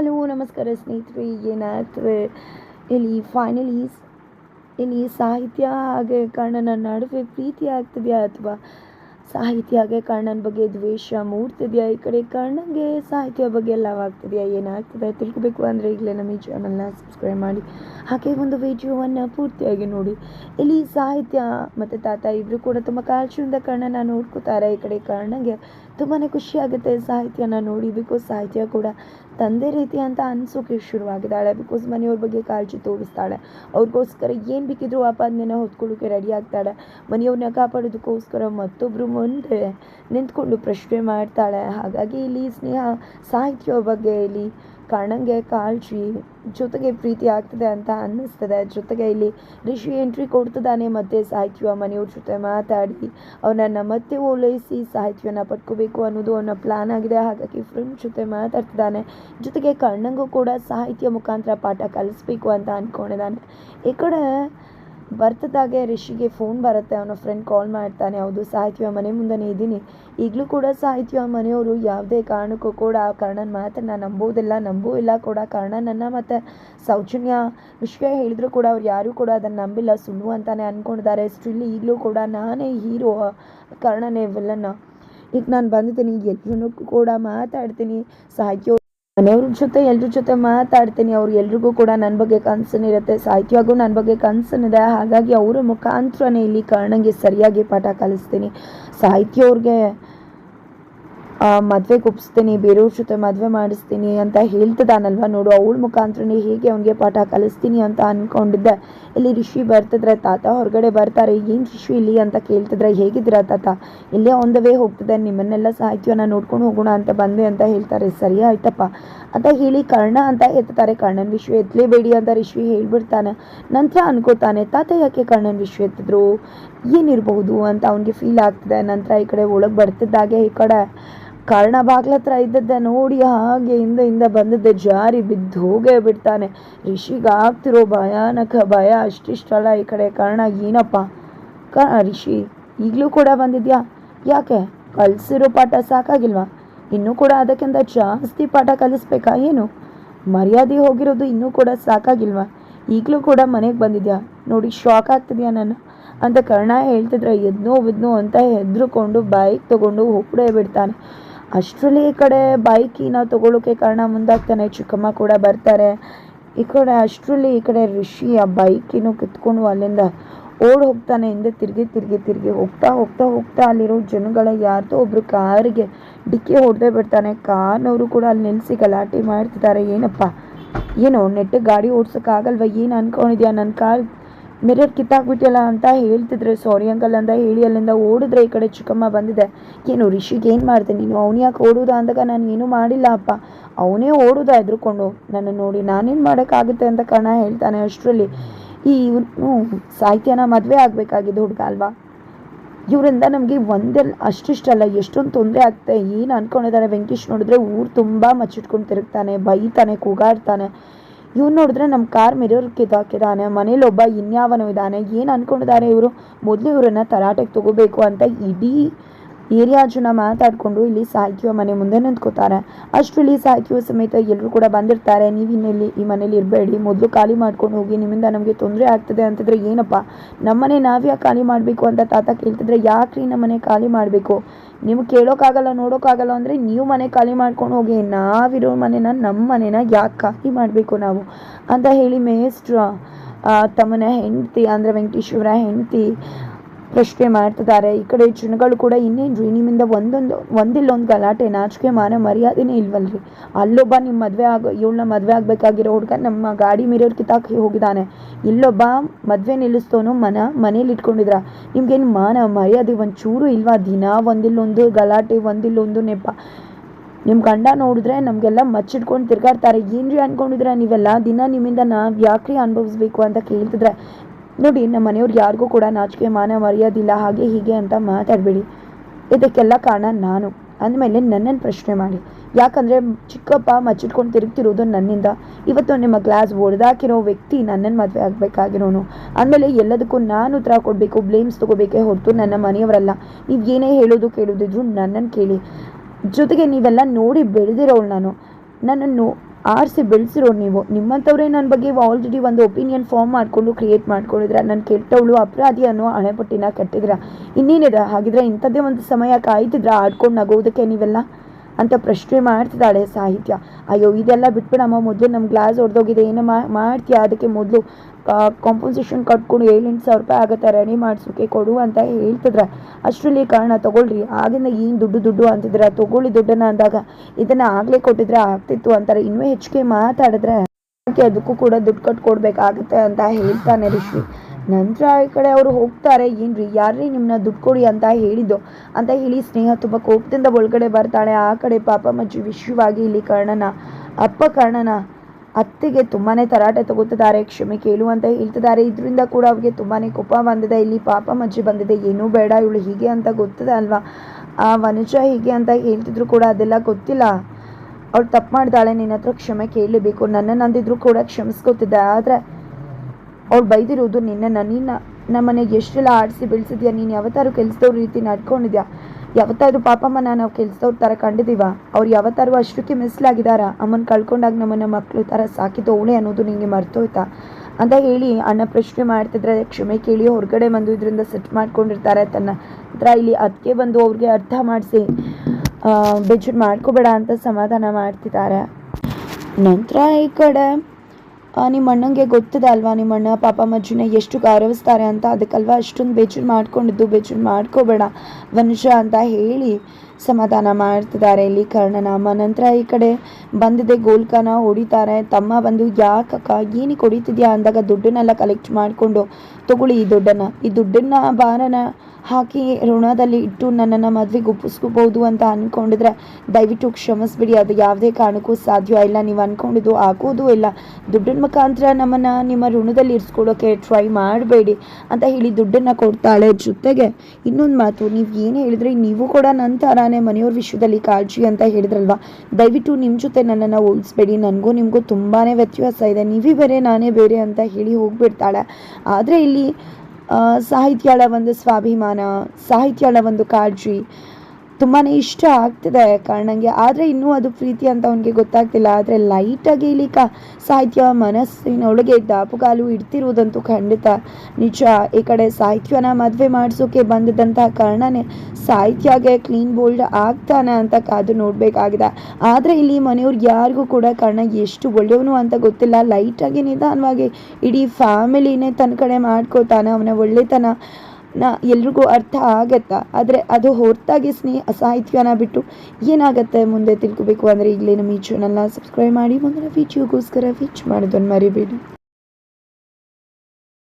Hello, ನಮಸ್ಕಾರ ಸ್ನೇಹಿತರು, ಏನಾಗ್ತದೆ? ಇಲ್ಲಿ ಫೈನಲಿ ಇಲ್ಲಿ ಸಾಹಿತ್ಯ ಹಾಗೆ ಕರ್ಣನ ನಡುವೆ ಪ್ರೀತಿ ಆಗ್ತಿದೆಯಾ ಅಥವಾ ಸಾಹಿತ್ಯ ಹಾಗೆ ಕರ್ಣನ ಬಗ್ಗೆ ದ್ವೇಷ ಮೂಡ್ತಿದೆಯಾ? ಈ ಕಡೆ ಕರ್ಣಂಗೆ ಸಾಹಿತ್ಯ ಬಗ್ಗೆ ಎಲ್ಲ ಆಗ್ತಿದೆಯಾ? ಏನಾಗ್ತದೆ? ತಿಳ್ಕೊಬೇಕು ಅಂದರೆ ಈಗಲೇ ನಮ್ಮ ಈ ಚಾನಲ್ನ ಸಬ್ಸ್ಕ್ರೈಬ್ ಮಾಡಿ. ಹಾಗೆ ಒಂದು ವಿಡಿಯೋವನ್ನು ಪೂರ್ತಿಯಾಗಿ ನೋಡಿ. ಇಲ್ಲಿ ಸಾಹಿತ್ಯ ಮತ್ತು ತಾತ ಇಬ್ಬರು ಕೂಡ ತುಂಬ ಕಾಳಜಿಯಿಂದ ಕಣ್ಣನ ನೋಡ್ಕೋತಾರೆ. ಈ ಕಡೆ ಕರ್ಣಗೆ ತುಂಬಾ ಖುಷಿ ಆಗುತ್ತೆ ಸಾಹಿತ್ಯನ ನೋಡಿ. ಬಿಕಾಸ್ ಸಾಹಿತ್ಯ ಕೂಡ ತಂದೆ ರೀತಿ ಅಂತ ಅನ್ಸೋಕೆ ಶುರುವಾಗಿದ್ದಾಳೆ ಬಿಕಾಸ್ ಮನೆಯವ್ರ ಬಗ್ಗೆ ಕಾಳಜಿ ತೋರಿಸ್ತಾಳೆ. ಅವ್ರಿಗೋಸ್ಕರ ಏನು ಬೇಕಿದ್ರು ಆಪಾದನೆನ ಹೊತ್ಕೊಳ್ಳೋಕೆ ರೆಡಿ ಆಗ್ತಾಳೆ. ಮನೆಯವ್ರನ್ನ ಕಾಪಾಡೋದಕ್ಕೋಸ್ಕರ ಮತ್ತೊಬ್ಬರು ಮುಂದೆ ನಿಂತ್ಕೊಂಡು ಪ್ರಶ್ನೆ ಮಾಡ್ತಾಳೆ. ಹಾಗಾಗಿ ಇಲ್ಲಿ ಸ್ನೇಹ ಸಾಹಿತ್ಯ ಬಗ್ಗೆ ಇಲ್ಲಿ ಕರ್ಣಂಗೆ ಕಾಳಜಿ ಜೊತೆಗೆ ಪ್ರೀತಿ ಆಗ್ತದೆ ಅಂತ ಅನ್ನಿಸ್ತದೆ. ಜೊತೆಗೆ ಇಲ್ಲಿ ರಿಷಿ ಎಂಟ್ರಿ ಕೊಡ್ತಿದ್ದಾನೆ, ಮತ್ತೆ ಸಾಹಿತ್ಯ ಮನೆಯವ್ರ ಜೊತೆ ಮಾತಾಡಿ ಅವನನ್ನು ಮತ್ತೆ ಓಲೈಸಿ ಸಾಹಿತ್ಯನ ಪಡ್ಕೋಬೇಕು ಅನ್ನೋದು ಅವನ ಪ್ಲಾನ್ ಆಗಿದೆ. ಹಾಗಾಗಿ ಫ್ರೆಂಡ್ ಜೊತೆ ಮಾತಾಡ್ತಿದ್ದಾನೆ. ಜೊತೆಗೆ ಕಣ್ಣಂಗೂ ಕೂಡ ಸಾಹಿತ್ಯ ಮುಖಾಂತರ ಪಾಠ ಕಲಿಸ್ಬೇಕು ಅಂತ ಅಂದ್ಕೊಂಡಿದ್ದಾನೆ ಈ ಕಡೆ ಬರ್ತದಾಗೆ ರಿಷಿಗೆ ಫೋನ್ ಬರುತ್ತೆ, ಅವನ ಫ್ರೆಂಡ್ ಕಾಲ್ ಮಾಡ್ತಾನೆ, ಹೌದು, ಸಾಹಿತ್ಯ ಮನೆ ಮುಂದೆನೇ ಇದ್ದೀನಿ. ಈಗಲೂ ಕೂಡ ಸಾಹಿತ್ಯ ಮನೆಯವರು ಯಾವುದೇ ಕಾರಣಕ್ಕೂ ಕೂಡ ಆ ಕರ್ಣನ ಮಾತನ್ನು ನಂಬುವುದಿಲ್ಲ ನಂಬೂ ಇಲ್ಲ ಕೂಡ. ಕರ್ಣನನ್ನು ಮತ್ತು ಸೌಜನ್ಯ ವಿಷಯ ಹೇಳಿದ್ರು ಕೂಡ ಅವ್ರು ಯಾರೂ ಕೂಡ ಅದನ್ನು ನಂಬಿಲ್ಲ. ಸುಳ್ಳು ಅಂತಾನೆ ಅಂದ್ಕೊಂಡಿದ್ದಾರೆ ಸ್ಟಿಲ್ ಈಗಲೂ ಕೂಡ ನಾನೇ ಹೀರೋ ಕರ್ಣನೇ ವಿಲನ್ನ ಈಗ ನಾನು ಬಂದಿದ್ದೀನಿ ಎಲ್ಲರೂ ಕೂಡ ಮಾತಾಡ್ತೀನಿ. ಸಾಹಿತ್ಯ ಮನೆಯವ್ರ ಜೊತೆ, ಎಲ್ರ ಜೊತೆ ಮಾತಾಡ್ತೀನಿ. ಅವ್ರು ಎಲ್ರಿಗೂ ಕೂಡ ನನ್ನ ಬಗ್ಗೆ ಕನಸನ್ನಿರುತ್ತೆ ಸಾಹಿತ್ಯವಾಗೂ ನನ್ನ ಬಗ್ಗೆ ಕನಸನ್ನಿದೆ ಹಾಗಾಗಿ ಅವರ ಮುಖಾಂತರನೇ ಇಲ್ಲಿ ಕರ್ಣಂಗೆ ಸರಿಯಾಗಿ ಪಾಠ ಕಲಿಸ್ತೀನಿ. ಸಾಹಿತ್ಯ ಅವ್ರಿಗೆ ಮದುವೆ ಒಪ್ಪಿಸ್ತೀನಿ ಬೇರೆಯವ್ರ ಜೊತೆ ಮದುವೆ ಮಾಡಿಸ್ತೀನಿ ಅಂತ ಹೇಳ್ತಿದ್ದಾನಲ್ವ ನೋಡು. ಅವಳ ಮುಖಾಂತರನೇ ಹೇಗೆ ಅವನಿಗೆ ಪಾಠ ಕಲಿಸ್ತೀನಿ ಅಂತ ಅಂದ್ಕೊಂಡಿದ್ದೆ ಇಲ್ಲಿ ರಿಷಿ ಬರ್ತಿದ್ರೆ ತಾತ ಹೊರಗಡೆ ಬರ್ತಾರೆ. ಏನು ರಿಷಿ ಇಲ್ಲಿ ಅಂತ ಕೇಳ್ತಿದ್ರೆ, ಹೇಗಿದ್ದೀರಾ ತಾತ? ಇಲ್ಲೇ ಆನ್ ದ ವೇ ಹೋಗ್ತಿದ್ದೆ. ನಿಮ್ಮನ್ನೆಲ್ಲ ಸಾಹಿತ್ಯನ ನೋಡ್ಕೊಂಡು ಹೋಗೋಣ ಅಂತ ಬಂದೆ ಅಂತ ಹೇಳ್ತಾರೆ. ಸರಿ ಆಯ್ತಪ್ಪ. ಅಂತ ಹೇಳಿ ಕರ್ಣ ಅಂತ ಎತ್ತಾರೆ. ಕರ್ಣನ ವಿಶ್ವ ಎತ್ತಲೇಬೇಡಿ ಅಂತ ರಿಷಿ ಹೇಳ್ಬಿಡ್ತಾನೆ. ನಂತರ ಅನ್ಕೋತಾನೆ, ತಾತ ಯಾಕೆ ಕರ್ಣನ್ ವಿಶ್ವ ಎತ್ತಿದ್ರು? ಏನಿರಬಹುದು? ಅಂತ ಅವನಿಗೆ ಫೀಲ್ ಆಗ್ತಿದೆ. ನಂತರ ಈ ಕಡೆ ಒಳಗೆ ಬರ್ತಿದ್ದಾಗೆ ಈ ಕಡೆ ಕರ್ಣ ಬಾಗ್ಲ ಹತ್ರ ಇದ್ದದ್ದ ನೋಡಿ ಹಾಗೆ ಹಿಂದೆ ಹಿಂದೆ ಬಂದದ್ದೆ ಜಾರಿ ಬಿದ್ದು ಹೋಗೇ ಬಿಡ್ತಾನೆ. ರಿಷಿಗೆ ಆಗ್ತಿರೋ ಭಯಾನಕ ಭಯ, ಅಷ್ಟಿಷ್ಟಲ್ಲ ಈ ಕಡೆ. ಕರ್ಣ, ಏನಪ್ಪ? ಕ, ರಿಷಿ, ಈಗಲೂ ಕೂಡ ಬಂದಿದ್ಯಾ? ಯಾಕೆ? ಕಲಿಸಿರೋ ಪಾಠ ಸಾಕಾಗಿಲ್ವಾ? ಇನ್ನೂ ಕೂಡ ಅದಕ್ಕಿಂತ ಜಾಸ್ತಿ ಪಾಠ ಕಲಿಸ್ಬೇಕಾ ಏನು? ಮರ್ಯಾದೆ ಹೋಗಿರೋದು ಇನ್ನೂ ಕೂಡ ಸಾಕಾಗಿಲ್ವಾ? ಈಗಲೂ ಕೂಡ ಮನೆಗೆ ಬಂದಿದ್ಯಾ? ನೋಡಿ ಶಾಕ್ ಆಗ್ತಿದ್ಯಾ ನಾನು ಅಂತ ಕರ್ಣ ಹೇಳ್ತಿದ್ರೆ, ಎದ್ನೋ ಬಿದ್ನೋ ಅಂತ ಹೆದ್ರುಕೊಂಡು ಬೈಕ್ ತೊಗೊಂಡು ಹೋಗ್ಬಿಡೇ ಬಿಡ್ತಾನೆ. ಅಷ್ಟರಲ್ಲಿ ಈ ಕಡೆ ಬೈಕಿನ ತಗೊಳ್ಳೋಕೆ ಕಾರಣ ಮುಂದಾಗ್ತಾನೆ. ಚಿಕ್ಕಮ್ಮ ಕೂಡ ಬರ್ತಾರೆ. ಈ ಕಡೆ ಅಷ್ಟರಲ್ಲಿ ಈ ಕಡೆ ಋಷಿ ಆ ಬೈಕಿನೂ ಕಿತ್ಕೊಂಡು ಅಲ್ಲಿಂದ ಓಡ್ ಹೋಗ್ತಾನೆ. ಹಿಂದೆ ತಿರುಗಿ ತಿರುಗಿ ತಿರುಗಿ ಹೋಗ್ತಾ ಹೋಗ್ತಾ ಹೋಗ್ತಾ ಅಲ್ಲಿರೋ ಜನಗಳ ಯಾರ್ದೋ ಒಬ್ಬರು ಕಾರಿಗೆ ಡಿಕ್ಕಿ ಹೊಡೆದೇ ಬಿಡ್ತಾನೆ. ಕಾರ್ನವರು ಕೂಡ ಅಲ್ಲಿ ನಿಲ್ಲಿಸಿ ಗಲಾಟೆ ಮಾಡ್ತಿದ್ದಾರೆ. ಏನಪ್ಪ? ಏನು ನೆಟ್ಟಿಗೆ ಗಾಡಿ ಓಡ್ಸೋಕ್ಕಾಗಲ್ವ? ಏನು ಅನ್ಕೊಂಡಿದ್ಯಾ? ನನ್ನ ಕಾರ್ ಮಿರರ್ ಕಿತ್ತಾಕ್ಬಿಟ್ಟಿಯಲ್ಲ ಅಂತ ಹೇಳ್ತಿದ್ರೆ. ಸಾರಿ ಅಂಕಲ್ ಅಂತ ಹೇಳಿ ಅಲ್ಲಿಂದ ಓಡಿದ್ರೆ ಈ ಕಡೆ ಚಿಕ್ಕಮ್ಮ ಬಂದಿದೆ. ಏನು, ರಿಷಿಗೆ ಏನು ಮಾಡ್ತೀನಿ ನೀನು ಅವನು ಯಾಕೆ ಓಡೋದ ಅಂದಾಗ ನಾನು ಏನೂ ಮಾಡಿಲ್ಲ ಅಪ್ಪ. ಅವನೇ ಓಡೋದ ಹೆದ್ರುಕೊಂಡು. ನನ್ನ ನೋಡಿ ನಾನೇನು ಮಾಡೋಕ್ಕಾಗುತ್ತೆ ಅಂತ ಕಣ ಹೇಳ್ತಾನೆ ಅಷ್ಟರಲ್ಲಿ. ಈ ಇವನು ಸಾಹಿತ್ಯನ ಮದುವೆ ಆಗಬೇಕಾಗಿದ್ದು ಹುಡುಗ ಅಲ್ವಾ? ಇವರಿಂದ ನಮಗೆ ಒಂದೆಲ್ಲ ಅಷ್ಟಿಷ್ಟಲ್ಲ, ಎಷ್ಟೊಂದು ತೊಂದರೆ ಆಗ್ತದೆ ಏನು ಅನ್ಕೊಂಡಿದ್ದಾರೆ ವೆಂಕಟೇಶ್ ನೋಡಿದ್ರೆ ಊರು ತುಂಬ ಮಚ್ಚಿಟ್ಕೊಂಡು ತಿರುಗ್ತಾನೆ, ಬೈತಾನೆ, ಕೂಗಾಡ್ತಾನೆ. ಇವ್ನು ನೋಡಿದ್ರೆ ನಮ್ಮ ಕಾರ್ ಮಿರರ್ ಕಿದಾಕಿದ್ದಾನೆ ಮನೇಲಿ ಒಬ್ಬ ಇನ್ಯಾವನೋ ಇದ್ದಾನೆ ಏನು ಅನ್ಕೊಂಡಿದ್ದಾರೆ ಇವರು? ಮೊದಲು ಇವರನ್ನ ತರಾಟೆಗೆ ತಗೋಬೇಕು ಅಂತ ಇಡೀ ಏರಿಯಾ ಜನ ಮಾತಾಡಿಕೊಂಡು ಇಲ್ಲಿ ಸಾಹಿತ್ಯ ಮನೆ ಮುಂದೆ ನಿಂತ್ಕೋತಾರೆ. ಅಷ್ಟರಲ್ಲಿ ಸಾಹಿತ್ಯ ಸಮೇತ ಎಲ್ಲರೂ ಕೂಡ ಬಂದಿರ್ತಾರೆ. ನೀವು ಇನ್ನೆಲ್ಲಿ ಈ ಮನೇಲಿ ಇರಬೇಡಿ. ಮೊದಲು ಖಾಲಿ ಮಾಡ್ಕೊಂಡು ಹೋಗಿ, ನಿಮ್ಮಿಂದ ನಮಗೆ ತೊಂದರೆ ಆಗ್ತದೆ ಅಂತಿದ್ರೆ ಏನಪ್ಪ? ನಮ್ಮನೆ ನಾವ್ಯಾಕೆ ಖಾಲಿ ಮಾಡಬೇಕು ಅಂತ ತಾತ ಕೇಳ್ತಿದ್ರೆ ಯಾಕ್ರಿ ನಮ್ಮನೆ ಖಾಲಿ ಮಾಡಬೇಕು? ನಿಮ್ಗೆ ಕೇಳೋಕ್ಕಾಗಲ್ಲ ನೋಡೋಕ್ಕಾಗಲ್ಲ ಅಂದರೆ ನೀವು ಮನೆ ಖಾಲಿ ಮಾಡ್ಕೊಂಡು ಹೋಗಿ, ನಾವಿರೋ ಮನೇನ ನಮ್ಮ ಮನೇನ ಯಾಕೆ ಖಾಲಿ ಮಾಡಬೇಕು ನಾವು? ಅಂತ ಹೇಳಿ ಮೇಸ್ಟ್ರ ತಮ್ಮನ ಹೆಂಡತಿ ಅಂದರೆ ವೆಂಕಟೇಶ್ವರ ಹೆಂಡತಿ ಪ್ರಶ್ನೆ ಮಾಡ್ತಿದ್ದಾರೆ. ಈ ಕಡೆ ಜನಗಳು ಕೂಡ ಇನ್ನೇನ್ರಿ? ನಿಮ್ಮಿಂದ ಒಂದೊಂದು, ಒಂದಿಲ್ಲೊಂದು ಗಲಾಟೆ, ನಾಚಿಕೆ, ಮಾನ, ಮರ್ಯಾದೆನೇ ಇಲ್ವಲ್ರಿ? ಅಲ್ಲೊಬ್ಬ ನಿಮ್ಮ ಮದುವೆ ಆಗ, ಇವಳನ್ನ ಮದುವೆ ಆಗಬೇಕಾಗಿರೋ ಹುಡುಗ ನಮ್ಮ ಗಾಡಿ ಮಿರರ್ ಕಿತ್ತಾಕಿ ಹೋಗಿದ್ದಾನೆ. ಇಲ್ಲೊಬ್ಬ ಮದುವೆ ನಿಲ್ಲಿಸ್ತೋನು ಮನ, ಮನೇಲಿ ಇಟ್ಕೊಂಡಿದ್ರ. ನಿಮ್ಗೇನು ಮಾನ, ಮರ್ಯಾದೆ ಒಂದು ಚೂರು ಇಲ್ವಾ? ದಿನ ಒಂದಿಲ್ಲೊಂದು, ಗಲಾಟೆ ಒಂದಿಲ್ಲೊಂದು ನೆಪ. ನಿಮ್ಮ ಗಂಡ ನೋಡಿದ್ರೆ ನಮಗೆಲ್ಲ ಮಚ್ಚಿಟ್ಕೊಂಡು ತಿರ್ಗಾಡ್ತಾರೆ. ಏನ್ರಿ ಅನ್ಕೊಂಡಿದ್ರೆ ನೀವೆಲ್ಲ? ದಿನ ನಿಮ್ಮಿಂದ ನಾವು ಯಾಕ್ರಿ ಅನುಭವಿಸ್ಬೇಕು ಅಂತ ಕೇಳ್ತಿದ್ರೆ. ನೋಡಿ, ನಮ್ಮ ಮನೆಯವ್ರು ಯಾರಿಗೂ ಕೂಡ ನಾಚಿಕೆ, ಮಾನ ಮರ್ಯಾದಿಲ್ಲ ಹಾಗೆ ಹೀಗೆ ಅಂತ ಮಾತಾಡಬೇಡಿ. ಇದಕ್ಕೆಲ್ಲ ಕಾರಣ ನಾನು. ಅಂದಮೇಲೆ ನನ್ನನ್ನು ಪ್ರಶ್ನೆ ಮಾಡಿ. ಯಾಕಂದರೆ ಚಿಕ್ಕಪ್ಪ ಮಚ್ಚಿಟ್ಕೊಂಡು ತಿರುಗ್ತಿರೋದು ನನ್ನಿಂದ. ಇವತ್ತು ನಿಮ್ಮ ಗ್ಲಾಸ್ ಒಡೆದಾಕಿರೋ ವ್ಯಕ್ತಿ ನನ್ನನ್ನು ಮದುವೆ ಆಗಬೇಕಾಗಿರೋನು. ಆಮೇಲೆ ಎಲ್ಲದಕ್ಕೂ ನಾನು ಉತ್ತರ ಕೊಡಬೇಕು ಬ್ಲೇಮ್ಸ್ ತೊಗೋಬೇಕೇ ಹೊರತು ನನ್ನ ಮನೆಯವರಲ್ಲ. ನೀವು ಏನೇ ಹೇಳೋದು ಕೇಳೋದಿದ್ರು ನನ್ನನ್ನು ಕೇಳಿ. ಜೊತೆಗೆ ನೀವೆಲ್ಲ ನೋಡಿ ಬೆಳೆದಿರೋಳು ನಾನು. ನನ್ನನ್ನು ಆರಿಸಿ ಬೆಳೆಸಿರೋ ನೀವು. ನಿಮ್ಮಂಥವ್ರೇ ನನ್ನ ಬಗ್ಗೆ ಆಲ್ರೆಡಿ ಒಂದು ಒಪಿನಿಯನ್ ಫಾರ್ಮ್ ಮಾಡಿಕೊಂಡು ಕ್ರಿಯೇಟ್ ಮಾಡ್ಕೊಂಡಿದ್ರ. ನನ್ನ ಕೆಟ್ಟವಳು ಅಪರಾಧಿ ಅನ್ನೋ ಹಣೆಪಟ್ಟಿನ ಕಟ್ಟಿದ್ರ. ಇನ್ನೇನಿದೆ? ಹಾಗಿದ್ರೆ ಇಂಥದ್ದೇ ಒಂದು ಸಮಯ ಕಾಯ್ತಿದ್ರ ಆಡ್ಕೊಂಡು ನಗೋದಕ್ಕೆ ನೀವೆಲ್ಲ? ಅಂತ ಪ್ರಶ್ನೆ ಮಾಡ್ತಿದ್ದಾಳೆ ಸಾಹಿತ್ಯ. ಅಯ್ಯೋ, ಇದೆಲ್ಲ ಬಿಟ್ಬಿಡಮ್ಮ ಮೊದಲು ನಮ್ಮ ಗ್ಲಾಸ್ ಹೊಡೆದೋಗಿದೆ ಏನು ಮಾಡ್ತೀಯಾ? ಅದಕ್ಕೆ ಮೊದಲು ಕಾಂಪೋಸಿಷನ್ ಕಟ್ಕೊಂಡು ಏಳೆಂಟು ಸಾವಿರ ರೂಪಾಯಿ ಆಗುತ್ತೆ ರೆಡಿ ಮಾಡಿಸೋಕೆ ಕೊಡು ಅಂತ ಹೇಳ್ತಿದ್ರೆ. ಅಷ್ಟರಲ್ಲಿ ಕಾರಣ ತೊಗೊಳ್ರಿ. ಆಗಿಂದ ಏನು ದುಡ್ಡು ದುಡ್ಡು ಅಂತಿದ್ರೆ ತೊಗೊಳ್ಳಿ ದುಡ್ಡನ್ನು ಅಂದಾಗ. ಇದನ್ನು ಆಗಲೇ ಕೊಟ್ಟಿದ್ರೆ ಆಗ್ತಿತ್ತು ಅಂತಾರೆ. ಇನ್ನೂ ಹೆಚ್ಚಿಗೆ ಮಾತಾಡಿದ್ರೆ ಯಾಕೆ ಅದಕ್ಕೂ ಕೂಡ ದುಡ್ಡು ಕಟ್ಟು ಕೊಡಬೇಕಾಗುತ್ತೆ ಅಂತ ಹೇಳ್ತಾನೆ ರಿಷಿ. ನಂತರ ಈ ಕಡೆ ಅವರು ಹೋಗ್ತಾರೆ, ಏನ್ರಿ, ಯಾರ್ರೀ ನಿಮ್ಮನ್ನ ದುಡ್ಡು ಕೊಡಿ ಅಂತ ಹೇಳಿದ್ದು? ಅಂತ ಹೇಳಿ ಸ್ನೇಹ ತುಂಬ ಕೋಪದಿಂದ ಒಳಗಡೆ ಬರ್ತಾಳೆ. ಆ ಕಡೆ ಪಾಪ ಮಜ್ಜಿ ವಿಶ್ವವಾಗಿ ಇಲ್ಲಿ ಕರ್ಣನ, ಅಪ್ಪ ಕರ್ಣನ ಅತ್ತೆಗೆ ತುಂಬಾ ತರಾಟೆ ತಗೋತಿದ್ದಾರೆ, ಕ್ಷಮೆ ಕೇಳು ಅಂತ ಹೇಳ್ತಿದ್ದಾರೆ. ಇದರಿಂದ ಕೂಡ ಅವ್ರಿಗೆ ತುಂಬಾ ಕೋಪ ಬಂದಿದೆ. ಇಲ್ಲಿ ಪಾಪ ಮಜ್ಜಿ ಬಂದಿದೆ. ಏನೂ ಬೇಡ, ಇವಳು ಹೀಗೆ ಅಂತ ಗೊತ್ತಿದೆ ಅಲ್ವಾ? ಆ ವನುಜ ಹೀಗೆ ಅಂತ ಹೇಳ್ತಿದ್ರು ಕೂಡ ಅದೆಲ್ಲ ಗೊತ್ತಿಲ್ಲ. ಅವಳು ತಪ್ಪು ಮಾಡಿದಾಳೆ, ನಿನ್ನ ಹತ್ರ ಕ್ಷಮೆ ಕೇಳಲೇಬೇಕು. ನನ್ನ ನಂದಿದ್ರು ಕೂಡ ಕ್ಷಮಿಸ್ಕೊತಿದ್ದೆ, ಆದರೆ ಅವ್ಳು ಬೈದಿರೋದು ನಿನ್ನ ನನ್ನ ನಮ್ಮ ಮನೆಗೆ ಎಷ್ಟೆಲ್ಲ ಆಡಿಸಿ ಬೆಳೆಸಿದ್ಯಾ? ನೀನು ಯಾವತ್ತಾರು ಕೆಲಸದವ್ರ ರೀತಿ ನಡ್ಕೊಂಡಿದ್ಯಾ? ಯಾವತ್ತಾದ್ರೂ ಪಾಪಮ್ಮನ ನಾವು ಕೆಲಸದವ್ರ ಥರ ಕಂಡಿದ್ದೀವ? ಅವ್ರು ಯಾವತ್ತಾರು ಅಷ್ಟಕ್ಕೆ ಮಿಸ್ಲಾಗಿದಾರ ಅಮ್ಮನ ಕಳ್ಕೊಂಡಾಗ ನಮ್ಮನ್ನ ಮಕ್ಕಳು ಥರ ಸಾಕಿದ್ದು ಅವಳೆ ಅನ್ನೋದು ನಿಮಗೆ ಮರ್ತೋಯ್ತಾ? ಅಂತ ಹೇಳಿ ಅಣ್ಣ ಪ್ರಶ್ನೆ ಮಾಡ್ತಿದ್ರೆ, ಕ್ಷಮೆ ಕೇಳಿ ಹೊರಗಡೆ ಬಂದು ಇದರಿಂದ ಸೆಟ್ ಮಾಡ್ಕೊಂಡಿರ್ತಾರೆ. ತನ್ನ ಇಲ್ಲಿ ಅದಕ್ಕೆ ಬಂದು ಅವ್ರಿಗೆ ಅರ್ಥ ಮಾಡಿಸಿ. ಬೇಜಾರು ಮಾಡ್ಕೋಬೇಡ ಅಂತ ಸಮಾಧಾನ ಮಾಡ್ತಿದ್ದಾರೆ. ನಂತರ ಈ ಕಡೆ ನಿಮ್ಮ ಅಣ್ಣಂಗೆ ಗೊತ್ತಿದೆ ಅಲ್ವಾ? ನಿಮ್ಮ ಅಣ್ಣ ಪಾಪ ಮಜ್ಜಿನ ಎಷ್ಟು ಗೌರವಿಸ್ತಾರೆ ಅಂತ? ಅದಕ್ಕಲ್ವಾ ಅಷ್ಟೊಂದು ಬೇಜಾರು ಮಾಡ್ಕೊಂಡಿದ್ದು? ಬೇಜಾರು ಮಾಡ್ಕೋಬೇಡ ವನುಷ ಅಂತ ಹೇಳಿ ಸಮಾಧಾನ ಮಾಡ್ತಿದ್ದಾರೆ ಇಲ್ಲಿ ಕರ್ಣನಾಮ ನಂತರ ಈ ಕಡೆ ಬಂದಿದೆ, ಗೋಲ್ಕನ ಹೊಡಿತಾರೆ. ತಮ್ಮ ಬಂದು ಯಾಕಕ್ಕ ಏನಕ್ಕೆ ಹೊಡಿತಿದ್ಯಾ? ಅಂದಾಗ ದುಡ್ಡನ್ನೆಲ್ಲ ಕಲೆಕ್ಟ್ ಮಾಡಿಕೊಂಡು, ತಗೊಳ್ಳಿ ಈ ದುಡ್ಡನ್ನು. ಈ ದುಡ್ಡನ್ನು ಭಾರನ ಹಾಕಿ ಋಣದಲ್ಲಿ ಇಟ್ಟು ನನ್ನನ್ನು ಮದುವೆಗೆ ಒಪ್ಪಿಸ್ಕೋಬಹುದು ಅಂತ ಅಂದ್ಕೊಂಡಿದ್ರೆ ದಯವಿಟ್ಟು ಕ್ಷಮಿಸ್ಬಿಡಿ, ಅದು ಯಾವುದೇ ಕಾರಣಕ್ಕೂ ಸಾಧ್ಯ ಇಲ್ಲ. ನೀವು ಅಂದ್ಕೊಂಡಿದ್ದು ಆಗೋದು ಇಲ್ಲ. ದುಡ್ಡಿನ ಮುಖಾಂತರ ನಮ್ಮನ್ನು ನಿಮ್ಮ ಋಣದಲ್ಲಿ ಇರಿಸ್ಕೊಳ್ಳೋಕೆ ಟ್ರೈ ಮಾಡಬೇಡಿ ಅಂತ ಹೇಳಿ ದುಡ್ಡನ್ನು ಕೊಡ್ತಾಳೆ ಜೊತೆಗೆ. ಇನ್ನೊಂದು ಮಾತು, ನೀವು ಏನು ಹೇಳಿದ್ರೆ, ನೀವು ಕೂಡ ನನ್ನ ಥರನೇ ಮನೆಯವ್ರ ವಿಷಯದಲ್ಲಿ ಕಾಳಜಿ ಅಂತ ಹೇಳಿದ್ರಲ್ವಾ? ದಯವಿಟ್ಟು ನಿಮ್ಮ ಜೊತೆ ನನ್ನನ್ನು ಹೋಲಿಸ್ಬೇಡಿ ನನಗೂ ನಿಮಗೂ ತುಂಬಾ ವ್ಯತ್ಯಾಸ ಇದೆ. ನೀವೇ ಬೇರೆ, ನಾನೇ ಬೇರೆ ಅಂತ ಹೇಳಿ ಹೋಗ್ಬಿಡ್ತಾಳೆ. ಆದರೆ ಇಲ್ಲಿ ಸಾಹಿತ್ಯಳ ಒಂದು ಸ್ವಾಭಿಮಾನ ಸಾಹಿತ್ಯಳ ಒಂದು ಕಾಳಜಿ ತುಂಬಾ ಇಷ್ಟ ಆಗ್ತಿದೆ ಕರ್ಣಂಗೆ ಆದರೆ ಇನ್ನೂ ಅದು ಪ್ರೀತಿ ಅಂತ ಅವನಿಗೆ ಗೊತ್ತಾಗ್ತಿಲ್ಲ. ಆದರೆ ಲೈಟಾಗಿ ಇಲ್ಲಿ ಕ ಸಾಹಿತ್ಯ ಮನಸ್ಸಿನೊಳಗೆ ದಾಪುಗಾಲು ಇಡ್ತಿರುವುದಂತೂ ಖಂಡಿತ ನಿಜ. ಈ ಕಡೆ ಸಾಹಿತ್ಯನ ಮದುವೆ ಮಾಡಿಸೋಕೆ ಬಂದಿದ್ದಂತಹ ಕಾರಣನೇ ಸಾಹಿತ್ಯಗೆ ಕ್ಲೀನ್ ಬೋಲ್ಡ್ ಆಗ್ತಾನೆ ಅಂತ ಕಾದು ನೋಡಬೇಕಾಗಿದೆ. ಆದರೆ ಇಲ್ಲಿ ಮನೆಯವ್ರಿಗೆ ಯಾರಿಗೂ ಕೂಡ ಕಾರಣ ಎಷ್ಟು ಒಳ್ಳೆಯವನು ಅಂತ ಗೊತ್ತಿಲ್ಲ. ಲೈಟಾಗಿ ನಿಧಾನವಾಗಿ ಇಡೀ ಫ್ಯಾಮಿಲಿನೇ ತನ್ನ ಕಡೆ ಮಾಡ್ಕೋತಾನೆ. ಅವನ ಒಳ್ಳೆತನ ನ ಎಲ್ರಿಗೂ ಅರ್ಥ ಆಗತ್ತಾ? ಆದರೆ ಅದು ಹೊರತಾಗಿ ಸ್ನೇಹ ಸಾಹಿತ್ಯನ ಬಿಟ್ಟು ಏನಾಗತ್ತೆ ಮುಂದೆ ತಿಳ್ಕೊಬೇಕು ಅಂದರೆ ಈಗಲೇ ನಮ್ಮ ಈ ಚಾನಲ್ನ ಸಬ್ಸ್ಕ್ರೈಬ್ ಮಾಡಿ, ಮುಂದಿನ ವಿಡಿಯೋಗೋಸ್ಕರ ವೀಚ್ ಮಾಡೋದನ್ನು ಮರಿಬೇಡಿ.